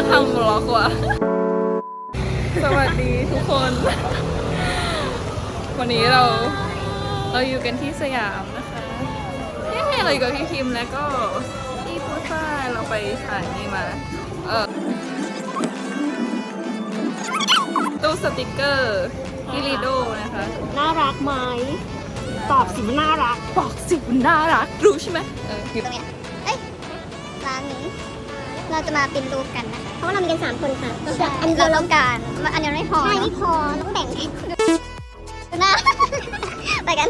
การทำบล็อกว่ะ สวัสดีทุกคน วันนี้เราเราอยู่กันที่สยามนะคะเฮ้เราอยู่กับพี่พิมพ์แล้วก็พี่พุทธาเราไปถ่ายนี่มา เออตู้สติกเกอร์ที่ลีโดนะคะ น่ารักไหมตอบสิว่าน่ารัก บอกสิมันน่ารัก รู้ใช่ไหมเออตรงเนี้ยเอ้ยร้านนี้ เราจะมาเป็นรูปกันนะคะ เพราะว่าเรามีกันสามคนค่ะอันเดียวเราการอันเดียวไม่พอใช่เนไม่อะพอต้องแบ่งกันดูหน้า ไปกัน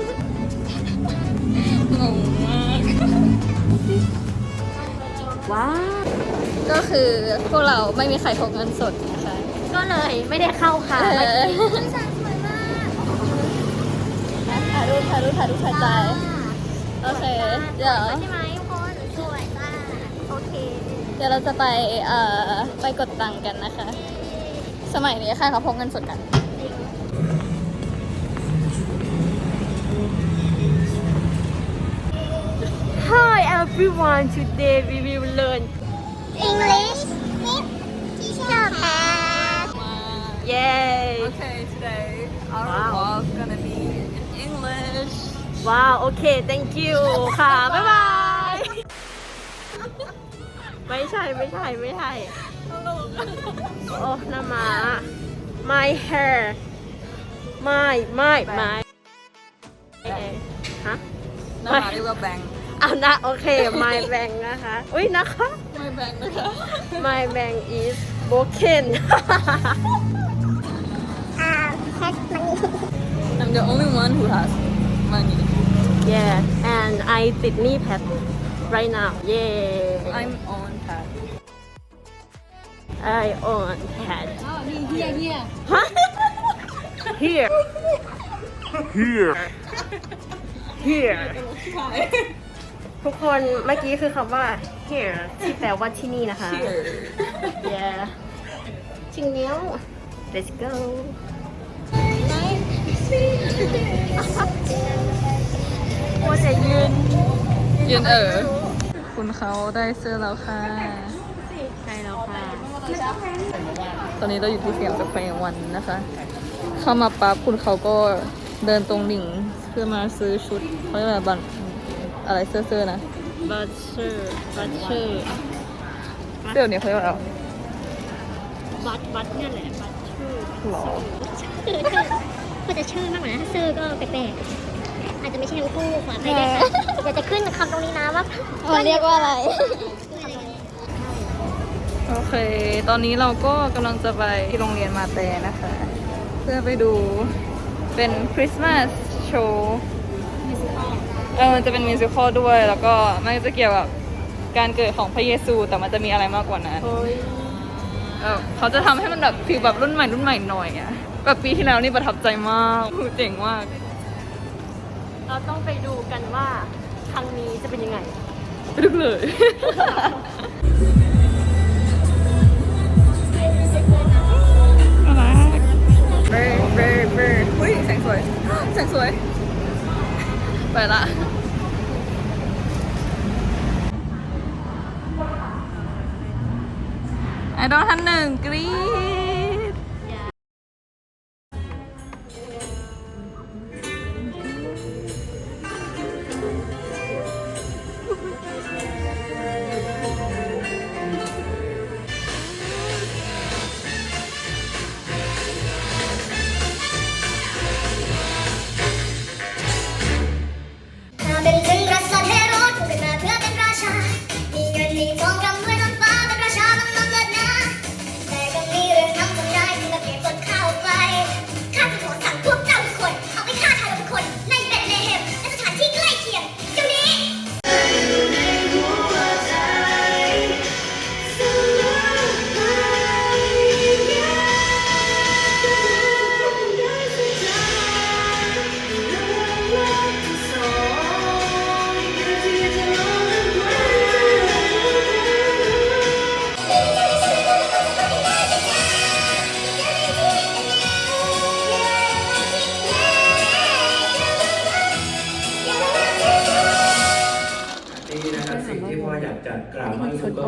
งงมากว้าวก็คือพวกเราไม่มีใครพกเงินสดนะคะ ก็เลยไม่ได้เข้าค่ะเออถ่ายรูปถ่ายรูปถ่ายรูปถ่ายใจ โอเค เดี๋ยว ใช่ไหมทุกคนสวยจ้าโอเค เดี๋ยวเราจะไปเอ่อไปกดตังค์กันนะคะ สมัยนี้ใครเขาพกเงินสดกัน Hi everyone today we will learn English with teacher Pat Yay Okay today our Wow. vlog gonna be in English ว้าวโอเค thank you ค่ะ บ๊ายบาย ไม่ใช่ไม่ใช่ไม่ใช่โอ้หน้ามา my hair my my my ฮะหน้าหมาเรียกว่าแบงค์เอานะโอเค my bank นะคะ อุ้ยนะคะไม่แบงค์นะคะ my bank is broken อ่า has money I'm the only one who has money yeah and I ติดหนี้แพท right now yeah I'm on pad I own pet อ๋อนี่เฮียเฮียฮะ here here here ทุกคนเมื่อกี้คือคำว่า here ที่แปลว่าที่นี่นะคะ Here yeah จริงเนี้ยว let's go ว่าจะยืน ยืนเออ คุณเขาได้เสื้อแล้วค่ะ ใช่แล้วค่ะ ตอนนี้เราอยู่ที่สยามสแควร์วันนะคะ เข้ามาปั๊บคุณเขาก็เดินตรงดิ่งเพื่อมาซื้อชุดเขาเรียกว่าบันอะไรเสื้อเสื้อๆนะ butter butter เสื้อเนี่ยเขาเรียกว่าอะไรบัตบัตเนี่ยแหละ butter หรอก็จะชื่อมากกว่านะถ้าชื่อก็แปลกๆอาจจะไม่ใช่ทั้งคู่ขอไปด้วยค่ะเดี๋ยวจะขึ้นคำตรงนี้นะว่ามันเรียกว่าอะไร โอเค ตอนนี้เราก็กำลังจะไปที่โรงเรียนมาแต่นะคะ เพื่อไปดูเป็นคริสต์มาสโชว์เออมันจะเป็นมิวสิควลด้วย แล้วก็มันจะเกี่ยวกับการเกิดของพระเยซู แต่มันจะมีอะไรมากกว่านั้นโอ้ยเออเขาจะทำให้มันแบบฟีลแบบรุ่นใหม่รุ่นใหม่หน่อยอะแบบปีที่แล้วนี่ประทับใจมากเจ๋งมาก เราต้องไปดูกันว่าครั้งนี้จะเป็นยังไงไปดูเลย สวย ไปละไอดอลท่านหนึ่งกรี๊ด จะกล่งวม่สุดก็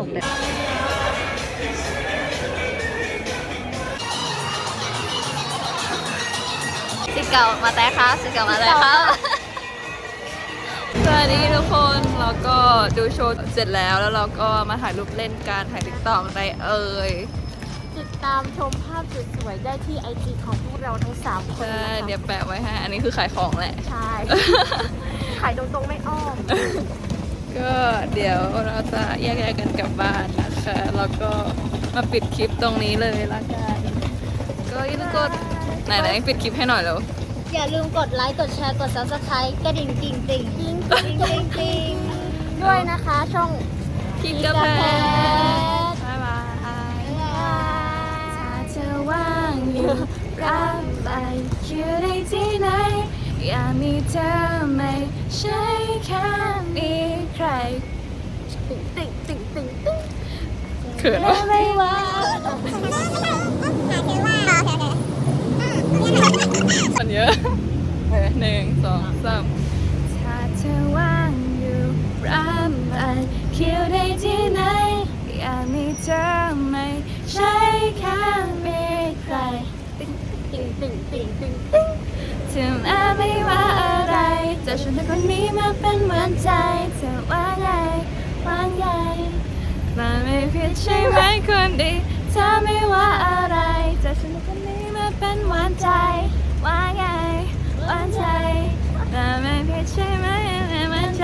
สิเก่ามาแต่ครัสิเก่ามาแต่ครัสวัสดีทุกคนเราก็ดูโชว์เสร็จแล้วแล้วเราก็มาถ่ายรูปเล่นการถ่ายติ๊กต็อกไรเอ่ยติดตามชมภาพสวยๆได้ที่ไอจีของพวกเราทั้ง 3 คนใช่เดี๋ยวแปะไว้ให้อันนี้คือขายของแหละ ใช่ ขายตรงๆไม่อ้อม ก็เดี๋ยวเราจะแยกย้ายกันกลับบ้านนะคะ แล้วก็มาปิดคลิปตรงนี้เลยละกัน ก็อย่าลืมกดไหนๆปิดคลิปให้หน่อยแล้ว อย่าลืมกดไลค์ กดแชร์ กด subscribe กระดิ่งติ่งติ่งติ่งติ่งติ่งติ่งด้วยนะคะช่องพิกกาแฟพิกกาแฟบ๊ายบายถ้าเธอว่างอยู่รับไปอยู่ในที่ไหน อย่ามีเธอไม่ใช่แค่มีใคร ติ่งติ่งติ่งติ่งติ่งเขินวะไม่ว่ามันเยอะเออหนึ่งสองสามถ้าเธอว่างอยู่รับไปคิวได้ที่ไหนอย่ามีเธอไม่ใช่แค่มีใครติ่งติ่งติ่งติ่งติ่งติ่งถึงแม้ไม่ว่าอะไรจะชวนเธอคนนี้มาเป็นเหมือนใจเธอว่าไง ว่าไงมันไม่ผิดใช่ไหมคนดีเธอไม่ว่าอะไรจะสนุกคนนี้มาเป็นหวานใจ ว่าไงหวานใจมาไม่ผิดใช่ไหมไม่หมือนใจ